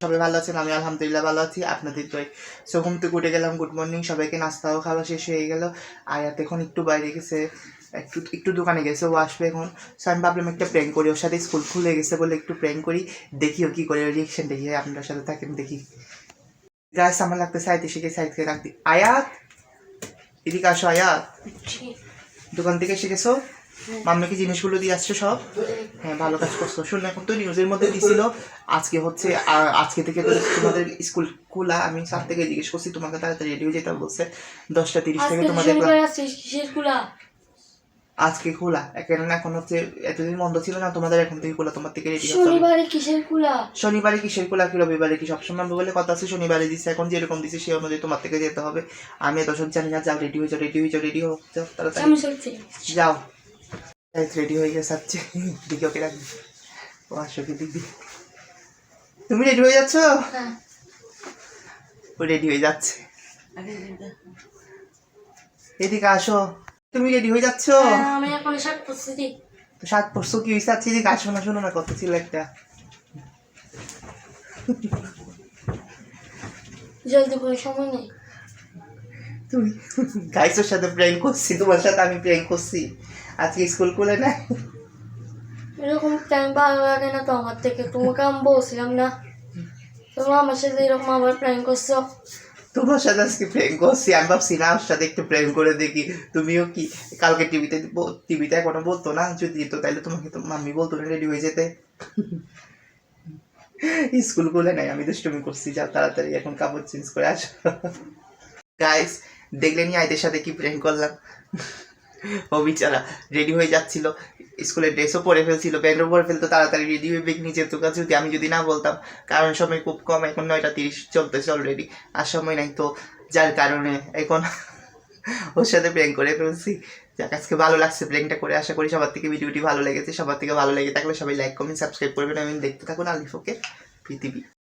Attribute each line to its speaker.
Speaker 1: সবাই ভালো আছেন? আমি আলহামদুলিল্লাহ ভালো আছি। আপনাদের তো সো ঘুম থেকে উঠে গেলাম গুড মর্নিং সবাইকে নাস্তাও খাওয়া শেষ হয়ে গেল। আয়াত এখন একটু বাইরে গেছে একটু একটু দোকানে গেছে ও আসবে এখন। সো আমি ভাবলাম একটা প্র্যাঙ্ক করি ওর সাথে স্কুল খুলে গেছে বলে একটু প্র্যাঙ্ক করি দেখি ও কী করে রিয়েকশন দেখি আপনার সাথে থাকেন দেখি। গাছ আমার লাগতে সাইড এসে সাইড থেকে রাখতে আয়াত! এদিকে আসো আয়াত! দোকান থেকে এসে গেছো মাম্মিকে জিনিসগুলো দিয়ে আসছো সব হ্যাঁ ভালো কাজ করছ। শোন এখন তো নিউজের মধ্যে দিছিল আজকে হচ্ছে আজকে থেকে তো তোমাদের স্কুল খোলা। আমি স্যার থেকে জিজ্ঞেস করছি তোমাকে তাড়াতাড়ি রেডি হয়ে যেতে বলছে। দশটা তিরিশ থেকে তোমাদের আজকে খোলা। কেননা এখন হচ্ছে এতদিন বন্ধ ছিল না তোমাদের এখন থেকে খোলা তোমার থেকে রেডি
Speaker 2: শনিবারে কিসের খোলা?
Speaker 1: শনিবারে কিসের খোলা কি রবিবারে কি? সবসময় বলে কথা আছে শনিবারে দিচ্ছে এখন যেরকম দিছে সেই অনুযায়ী তোমার থেকে যেতে হবে। আমি এত সব জানি না যাও রেডি হয়ে যাও রেডি হয়ে যাও রেডি হও যাও তাড়াতাড়ি। যাও। রেডি হয়ে গেছে দিকে ওকে রাখবি ও আসো কি দিদি। তুমি রেডি হয়ে যাচ্ছ?
Speaker 2: হ্যাঁ।
Speaker 1: ও রেডি হয়ে যাচ্ছে। এদিকে আসো। তুমি রেডি হয়ে যাচ্ছ?
Speaker 2: হ্যাঁ, আমি এখন
Speaker 1: তো সাত কি? হয়েছে এদিকে আসো না শোনো না কত ছিল একটা।
Speaker 2: জলদি করে সময় নেই।
Speaker 1: তুমি গাইসের সাথে প্র্যাঙ্ক করছি তোমার সাথে আমি প্র্যাঙ্ক করছি। আজকে স্কুল খুলে না
Speaker 2: এরকম টাইম ভালো লাগে না তো আমার থেকে। তোমাকে আমি বলছিলাম না। তোমরা আমার সাথে এরকম আবার প্ল্যান করছ।
Speaker 1: তোমার সাথে আজকে প্রেম করছি। আমি ভাবছি না ওর সাথে একটু প্রেম করে দেখি। তুমিও কি কালকে টিভিতে টিভিতে এখনও বলতো না? যদি দিত তাইলে তোমাকে তো মাম্মি বলতো না রেডি হয়ে যেতে। স্কুল খুলে নাই আমি দুষ্টুমি করছি। যা তাড়াতাড়ি এখন কাপড় চেঞ্জ করে আসো। গাইস দেখলেনি আইদের সাথে কি প্রেম করলাম? ও বিচারা রেডি হয়ে যাচ্ছিল। স্কুলের ড্রেসও পরে ফেলছিল প্যান্টও পরে ফেলতো, তাড়াতাড়ি রেডি হয়ে বেগ নিচে তো কাছে যদি আমি যদি না বলতাম, কারণ সময় খুব কম, এখন নয়টা তিরিশ চলতেছে অলরেডি আর সময় নাই তো, যার কারণে এখন ওর সাথে প্র্যাঙ্ক করে ফেলছি। যাক, আজকে ভালো লাগছে প্র্যাঙ্কটা করে, আশা করি সবার থেকে ভিডিওটি ভালো লেগেছে। সবার থেকে ভালো লেগে থাকলে সবাই লাইক কমেন্ট সাবস্ক্রাইব করবেন। আমি দেখতে থাকুন আলিফ ওকে পৃথিবী।